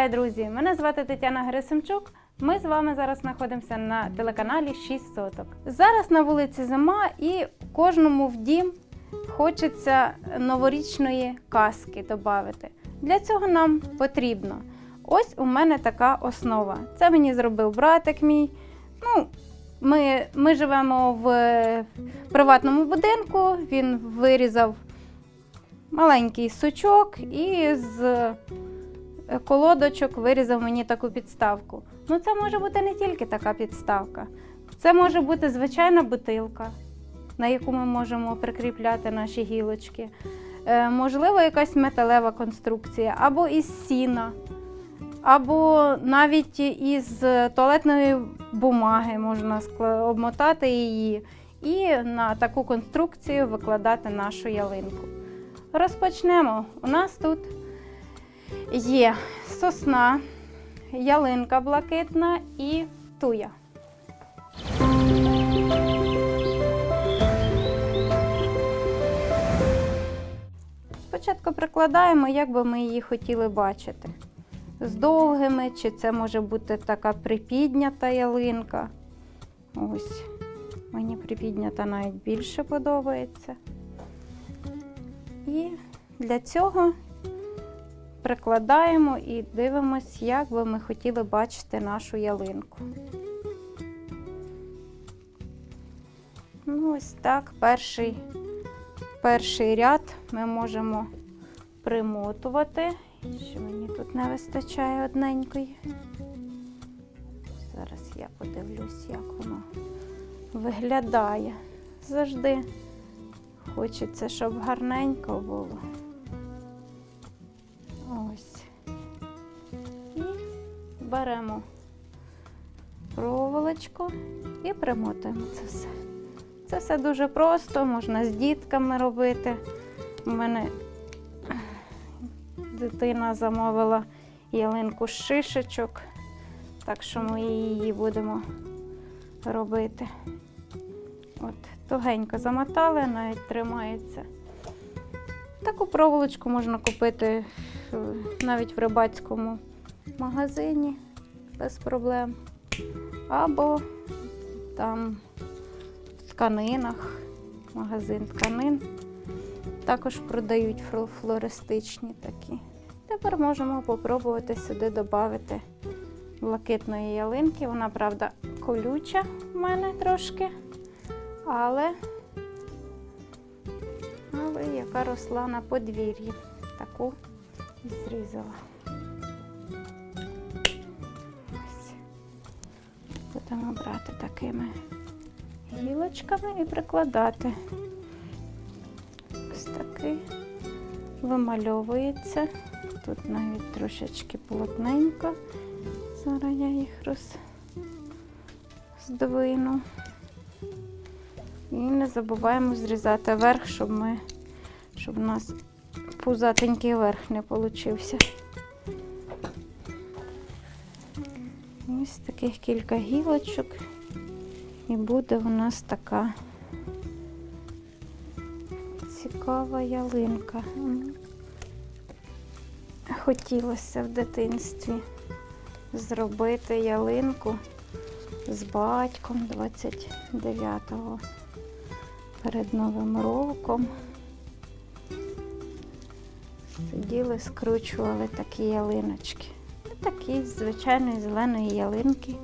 Вітаю, друзі! Мене звати Тетяна Герасимчук. Ми з вами зараз знаходимося на телеканалі 6 соток. Зараз на вулиці зима і кожному в дім хочеться новорічної казки додати. Для цього нам потрібно. Ось у мене така основа. Це мені зробив братик мій. Ну, ми, ми живемо в приватному будинку. Він вирізав маленький сучок і з колодочок вирізав мені таку підставку. Ну, це може бути не тільки така підставка. Це може бути звичайна бутилка, на яку ми можемо прикріпляти наші гілочки. Е, можливо, якась металева конструкція, або із сіна, або навіть із туалетної бумаги можна обмотати її і на таку конструкцію викладати нашу ялинку. Розпочнемо. У нас тут є сосна, ялинка блакитна і туя. Спочатку прикладаємо, як би ми її хотіли бачити. З довгими, чи це може бути така припіднята ялинка. Ось, мені припіднята навіть більше подобається. І для цього прикладаємо і дивимось, як би ми хотіли бачити нашу ялинку. Ну, ось так, перший, перший ряд ми можемо примотувати. Що мені тут не вистачає одненької. Зараз я подивлюсь, як воно виглядає. Завжди хочеться, щоб гарненько було. Беремо проволочку і примотуємо це все. Це все дуже просто, можна з дітками робити. У мене дитина замовила ялинку з шишечок, так що ми її будемо робити. От, тугенько замотали, навіть тримається. Таку проволочку можна купити е, навіть в рибацькому магазині без проблем. Або там в тканинах, магазин тканин. Також продають флористичні такі. Тепер можемо попробувати сюди додати блакитної ялинки. Вона, правда, колюча в мене трошки, але але яка росла на подвір'ї. Таку зрізала. Будемо брати такими гілочками і прикладати. Ось такий вимальовується. Тут навіть трошечки плотненько. Зараз я їх роз... здвину. І не забуваємо зрізати верх, щоб ми, щоб у нас пузатенький верх не получився. Ось таких кілька гілочок. І буде у нас така цікава ялинка. Хотілося в дитинстві зробити ялинку з батьком 29-го перед Новим роком. Сиділи, скручували такі ялиночки. З звичайної зеленої ялинки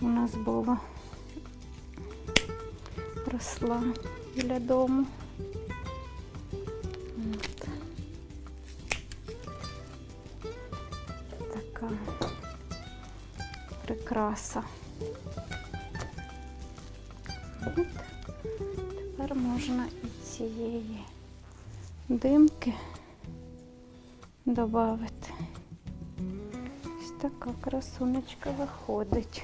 у нас було. Росла біля дому. От. Така прикраса. От. Тепер можна і цієї димки додати. Така красунечка виходить.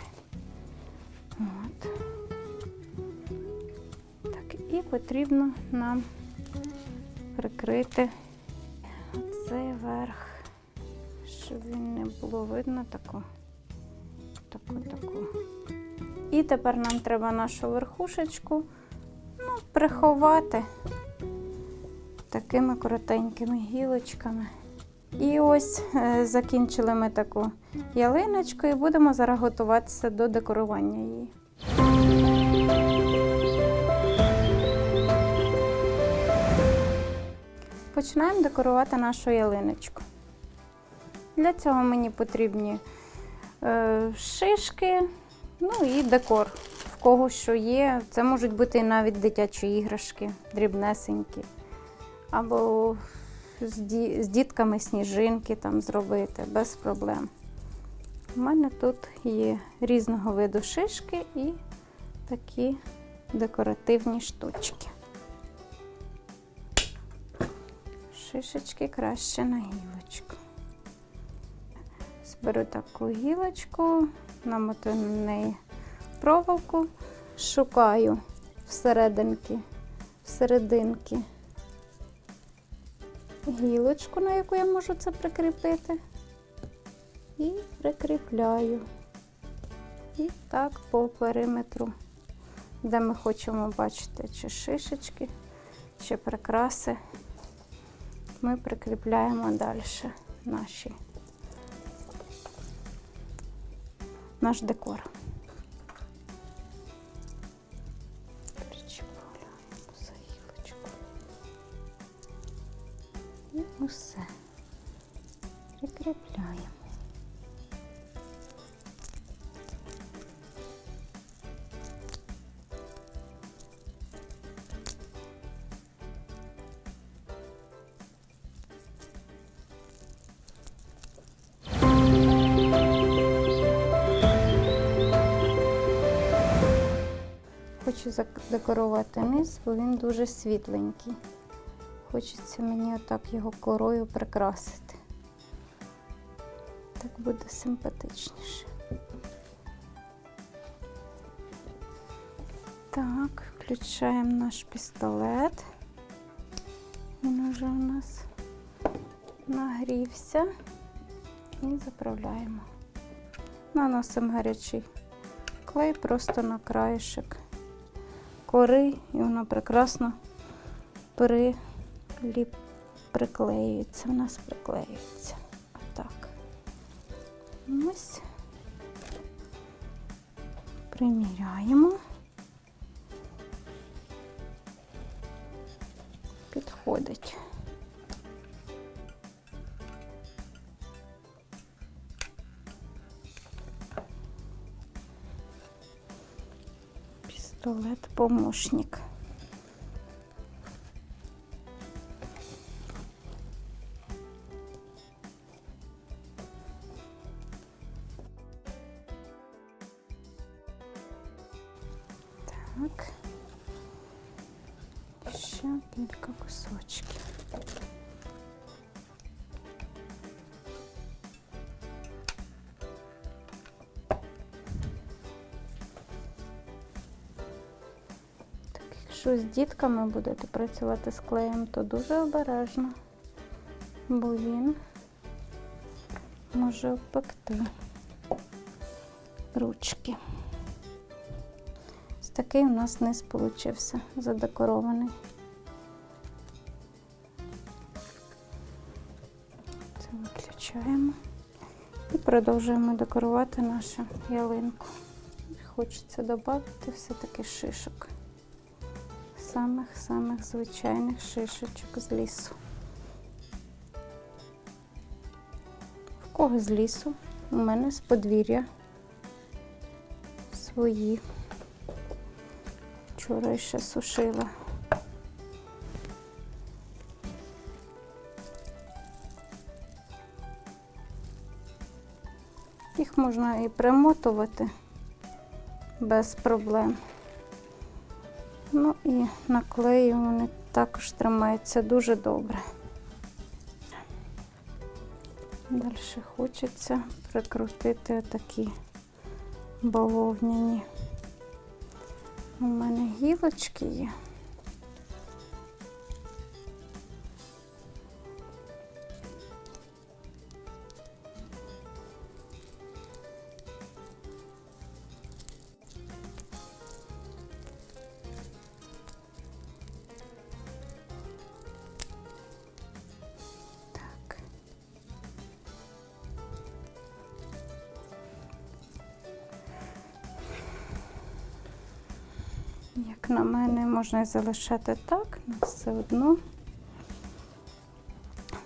От. Так, і потрібно нам прикрити цей верх, щоб він не було видно таку, таку, таку. І тепер нам треба нашу верхушечку ну, приховати такими коротенькими гілочками. І ось е, закінчили ми таку ялиночку і будемо зараз готуватися до декорування її. Починаємо декорувати нашу ялиночку. Для цього мені потрібні е, шишки, ну і декор. В кого що є. Це можуть бути навіть дитячі іграшки, дрібнесенькі. Або з, з дітками сніжинки там зробити без проблем. У мене тут є різного виду шишки і такі декоративні штучки. Шишечки краще на гілочку. Зберу таку гілочку, намотаю на неї проволоку, шукаю всерединки, всерединки гілочку, на яку я можу це прикріпити. І прикріпляю. І так по периметру, де ми хочемо бачити чи шишечки, чи прикраси, ми прикріпляємо далі наші, наш декор. Усе. Прикріпляємо. Хочу задекорувати низ, бо він дуже світленький. Хочеться мені отак його корою прикрасити. Так буде симпатичніше. Так, включаємо наш пістолет. Він уже у нас нагрівся і заправляємо. Наносимо гарячий клей просто на краєшок кори, і воно прекрасно приліп, приклеюється. У нас приклеюється. Отак. Ось. Приміряємо. Підходить. Пістолет помощник. Так. Ще кілька кусочків. Так, якщо з дітками будете працювати з клеєм, то дуже обережно, бо він може обпекти ручки. Такий у нас низ получився задекорований. Це виключаємо і продовжуємо декорувати нашу ялинку. Хочеться додати все-таки шишок. Самих-самих звичайних шишечок з лісу. В кого з лісу? У мене з подвір'я свої. Вчора ще сушила. Їх можна і примотувати без проблем. Ну і наклею вони також тримаються дуже добре. Далі хочеться прикрутити отакі бавовняні. У мене гілочки є. На мене, можна залишати так, але все одно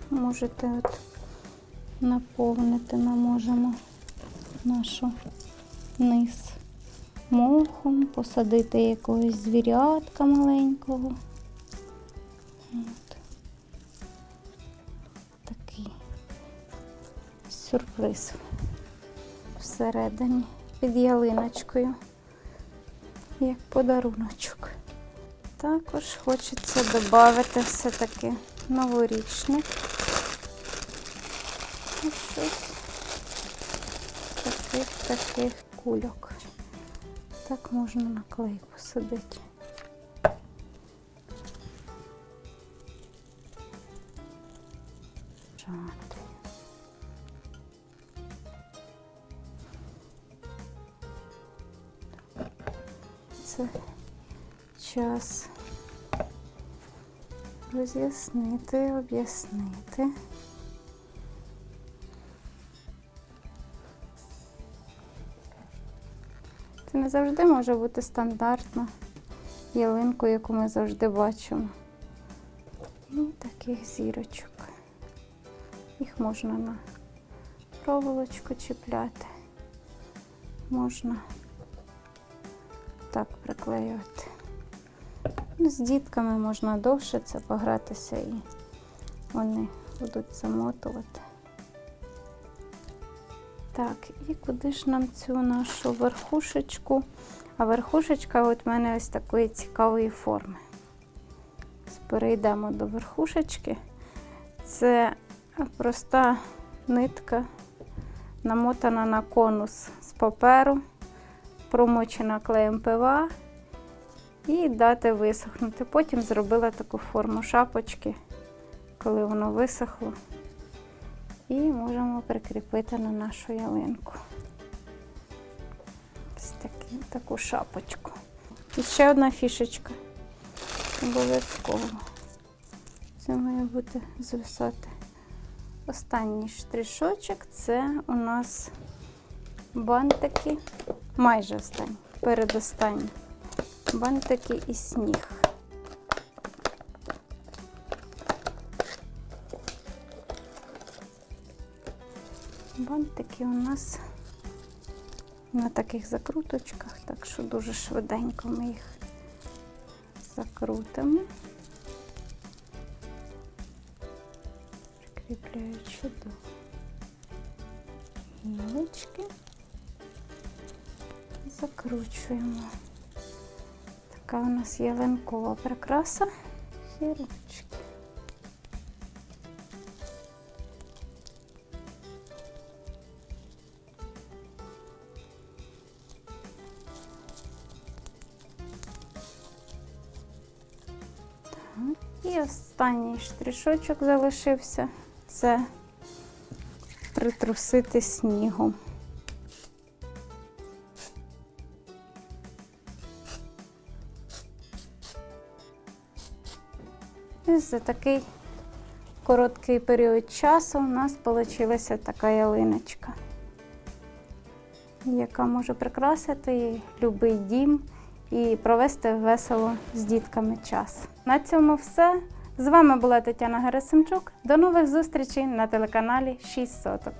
можете от наповнити, ми можемо нашу низ мохом, посадити якогось звірятка маленького. От. Такий сюрприз всередині під ялиночкою, як подаруночок. Також хочеться додати все-таки новорічник. Ось щось таких таких кульок. Так можна на клей посадити. Це час роз'яснити, об'яснити. Це не завжди може бути стандартна ялинка, яку ми завжди бачимо. Ну, таких зірочок. Їх можна на проволочку чіпляти. Можна так приклеювати. Ну, з дітками можна довше це погратися і вони будуть замотувати. Так, і куди ж нам цю нашу верхушечку? А верхушечка от в мене ось такої цікавої форми. Перейдемо до верхушечки. Це проста нитка, намотана на конус з паперу, промочена клеєм ПВА і дати висохнути. Потім зробила таку форму шапочки, коли воно висохло. І можемо прикріпити на нашу ялинку. Ось такі, таку шапочку. І ще одна фішечка. Обов'язково. Це має бути звисати. Останній штришочок це у нас бантики, майже останній, передостанній. Бантики і сніг. Бантики у нас на таких закруточках, так що дуже швиденько ми їх закрутимо, прикріпляючи до гілочки, закручуємо. Така у нас ялинкова прикраса, гілочки. І останній штришочок залишився це притрусити снігом. І за такий короткий період часу у нас вийшла така ялиночка, яка може прикрасити будь-який дім і провести весело з дітками час. На цьому все. З вами була Тетяна Герасимчук. До нових зустрічей на телеканалі 6 соток.